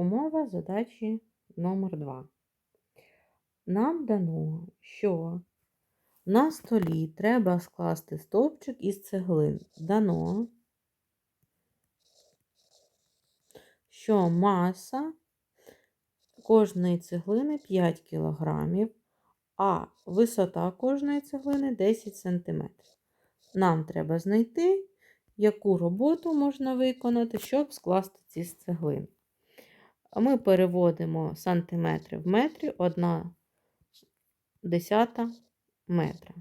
Умова задачі номер 2. Нам дано, що на столі треба скласти стовпчик із цеглин. Дано, що маса кожної цеглини 5 кг, а висота кожної цеглини 10 см. Нам треба знайти, яку роботу можна виконати, щоб скласти ці цеглини. Ми переводимо сантиметри в метрі 1 десята метра.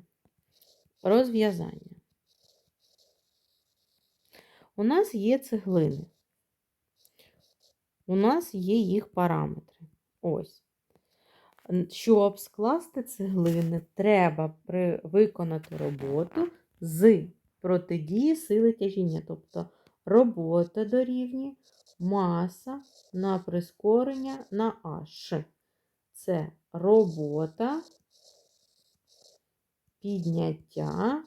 Розв'язання. У нас є цеглини. У нас є їх параметри. Ось. Щоб скласти цеглини, треба виконати роботу з протидії сили тяжіння. Тобто робота дорівнює маса на прискорення на H. Це робота, підняття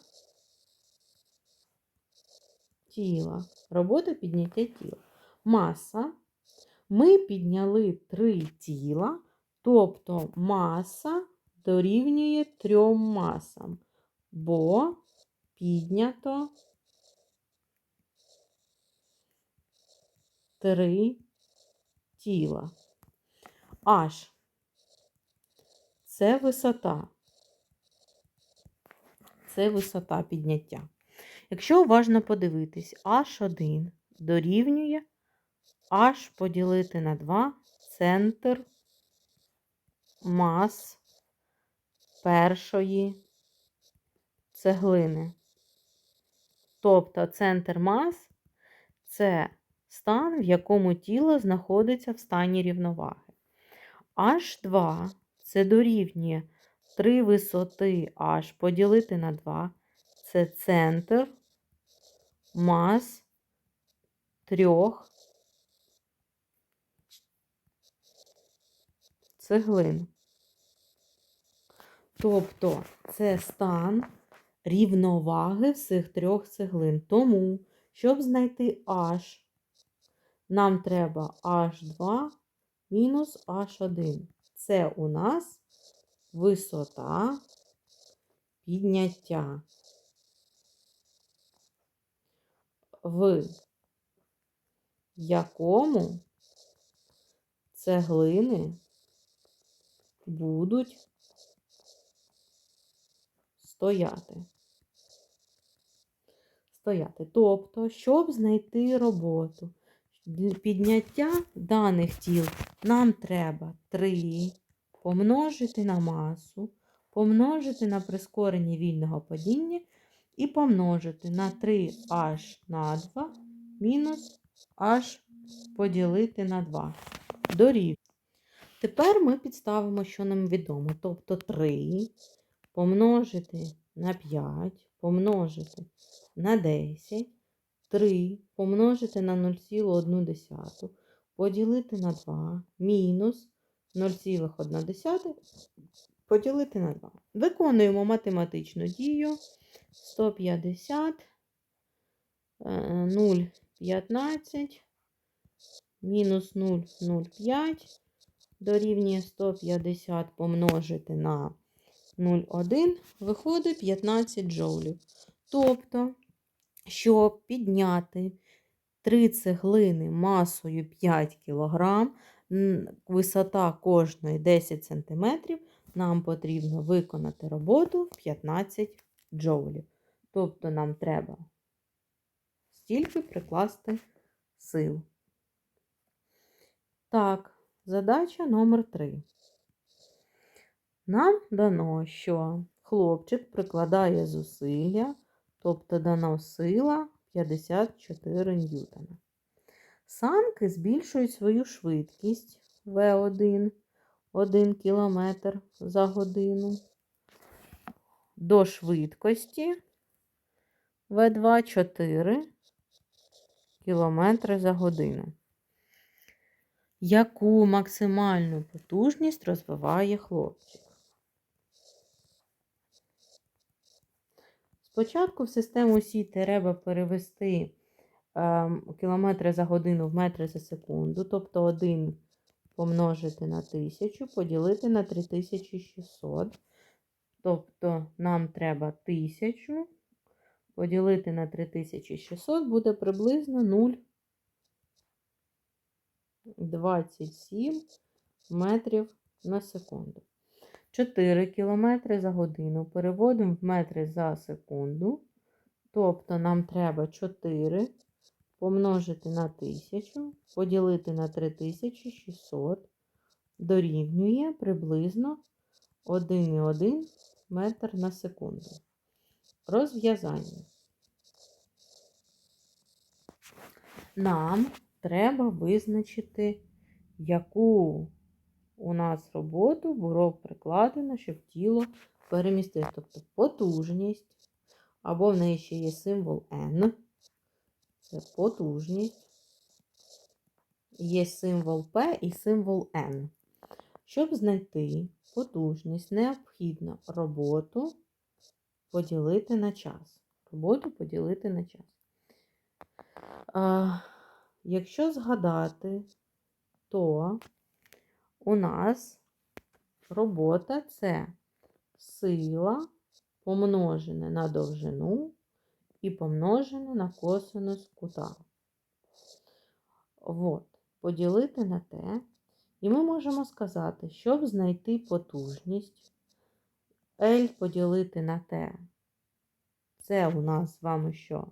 тіла. Робота підняття тіла. Маса. Ми підняли три тіла, тобто маса дорівнює трьом масам, бо піднято три тіла. H – це висота. Це висота підняття. Якщо уважно подивитись, H1 дорівнює H поділити на 2 центр мас першої цеглини. Тобто центр мас це стан, в якому тіло знаходиться в стані рівноваги. H2 це дорівнює 3 висоти H поділити на 2. Це центр мас трьох цеглин. Тобто це стан рівноваги всіх трьох цеглин. Тому, щоб знайти H, нам треба H2 мінус H1. Це у нас висота підняття. В якому цеглини будуть стояти. Стояти. Тобто, щоб знайти роботу, для підняття даних тіл нам треба 3 помножити на масу, помножити на прискорення вільного падіння і помножити на 3h на 2 мінус h поділити на 2. Дорів. Тепер ми підставимо, що нам відомо. Тобто 3 помножити на 5, помножити на 10, 3 помножити на 0,1, поділити на 2, мінус 0,1 поділити на 2. Виконуємо математичну дію 150, 0,15, мінус 0,05 дорівнює 150 помножити на 0,1, виходить 15 джоулів. Тобто, щоб підняти 3 цеглини масою 5 кг, висота кожної 10 см, нам потрібно виконати роботу 15 джоулів. Тобто нам треба стільки прикласти сил. Так, задача номер 3. Нам дано, що хлопчик прикладає зусилля, тобто дано сила 54 ньютона. Санки збільшують свою швидкість В1 1 км за годину до швидкості В2 4 км за годину. Яку максимальну потужність розвиває хлопчик? Спочатку в систему Сі треба перевести ем, кілометри за годину в метри за секунду, тобто 1 помножити на 1000, поділити на 3600. Тобто нам треба 1000 поділити на 3600 буде приблизно 0,27 метрів на секунду. 4 кілометри за годину переводимо в метри за секунду. Тобто нам треба 4 помножити на 1000, поділити на 3600, дорівнює приблизно 1,1 метр на секунду. Розв'язання. Нам треба визначити, яку у нас роботу було прикладено, щоб тіло перемістити. Тобто потужність, або в неї ще є символ N. Це потужність. Є символ P і символ N. Щоб знайти потужність, необхідно роботу поділити на час. Роботу поділити на час. А, Якщо згадати, то у нас робота це сила помножене на довжину і помножене на косинус кута. От, поділити на те. І ми можемо сказати, щоб знайти потужність, L поділити на T. Це у нас з вами що?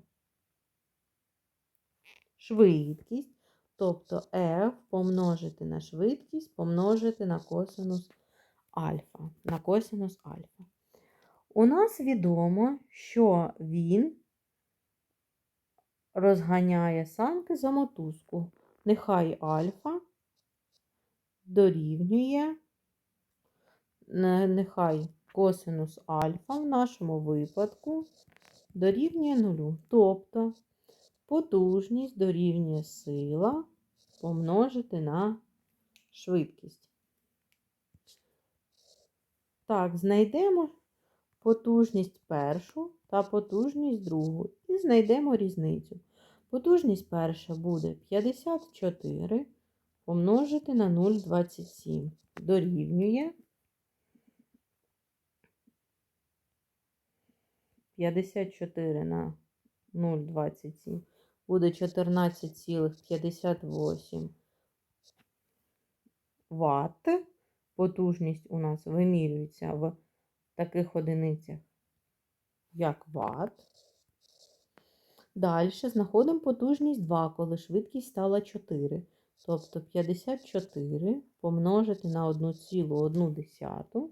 Швидкість. Тобто F помножити на швидкість, помножити на косинус альфа. На косинус альфа. У нас відомо, що він розганяє санки за мотузку. Нехай альфа дорівнює, нехай косинус альфа в нашому випадку дорівнює нулю. Тобто потужність дорівнює сила помножити на швидкість. Так, знайдемо потужність першу та потужність другу і знайдемо різницю. Потужність перша буде 54 помножити на 0,27 дорівнює 54 на 0,27 буде 14,58 Вт. Потужність у нас вимірюється в таких одиницях, як Вт. Далі знаходимо потужність 2, коли швидкість стала 4. Тобто 54 помножити на 1,1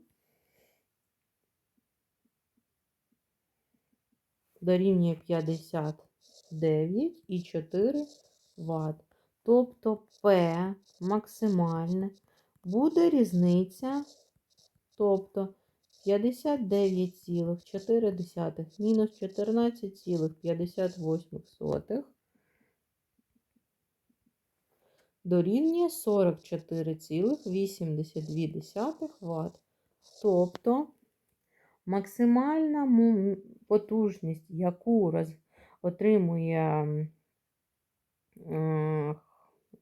дорівнює 59,4 Вт. Тобто P максимальне буде різниця, тобто 59,4 мінус 14,58 дорівнює 44,82 Вт. Тобто максимальна потужність, яку роз... отримує е,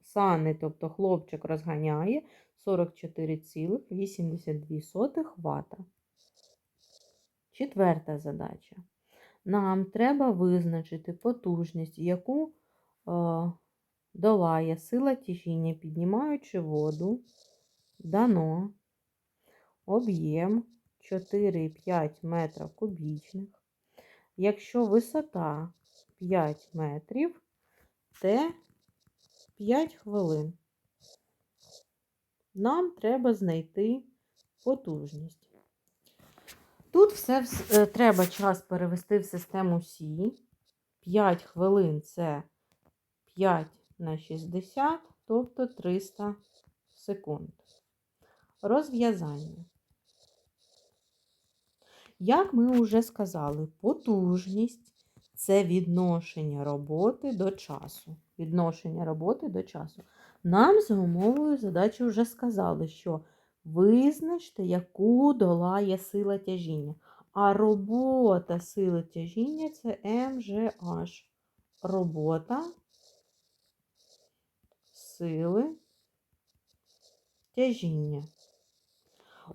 сани, тобто хлопчик розганяє 44,82 Вт. Четверта задача. Нам треба визначити потужність, яку е, долає сила тяжіння, піднімаючи воду, дано об'єм 4,5 метра кубічних. Якщо висота 5 метрів, це 5 хвилин. Нам треба знайти потужність. Тут все е, треба час перевести в систему Сі. 5 хвилин це 5 на 60, тобто 300 секунд. Розв'язання. Як ми вже сказали, потужність це відношення роботи до часу. Відношення роботи до часу. Нам за умовою задачі вже сказали, що визначте, яку долає сила тяжіння. А робота сили тяжіння це МЖH. Робота сили тяжіння.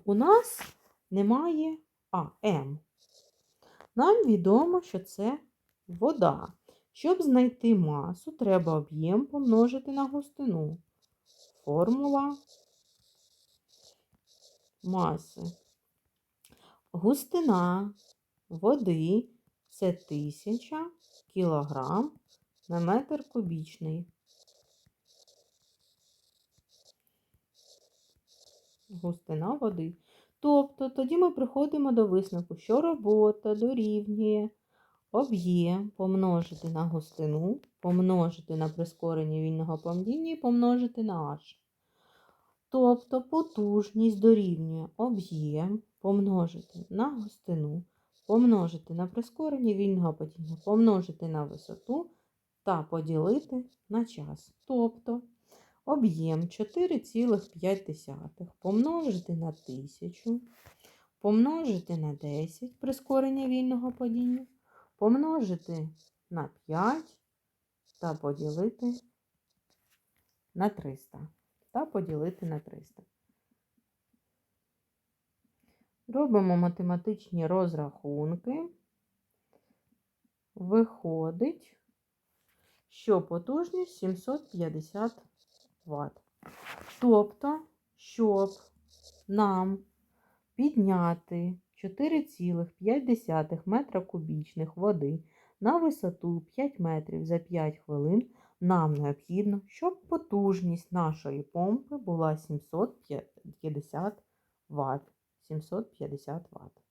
У нас немає А, М. Нам відомо, що це вода. Щоб знайти масу, треба об'єм помножити на густину. Формула маси. Густина води це 1000 кілограм на метр кубічний. Густина води. Тобто тоді ми приходимо до висновку, що робота дорівнює об'єм помножити на густину, помножити на прискорення вільного падіння і помножити на H. Тобто потужність дорівнює об'єм помножити на густину, помножити на прискорення вільного падіння, помножити на висоту та поділити на час. Тобто об'єм 4,5 помножити на 1000, помножити на 10 прискорення вільного падіння, помножити на 5 та поділити на 300. Та поділити на 300. Робимо математичні розрахунки. Виходить, що потужність 750 Вт. Тобто, щоб нам підняти 4,5 метра кубічних води на висоту 5 метрів за 5 хвилин, нам необхідно, щоб потужність нашої помпи була 750 Вт. 750 Вт.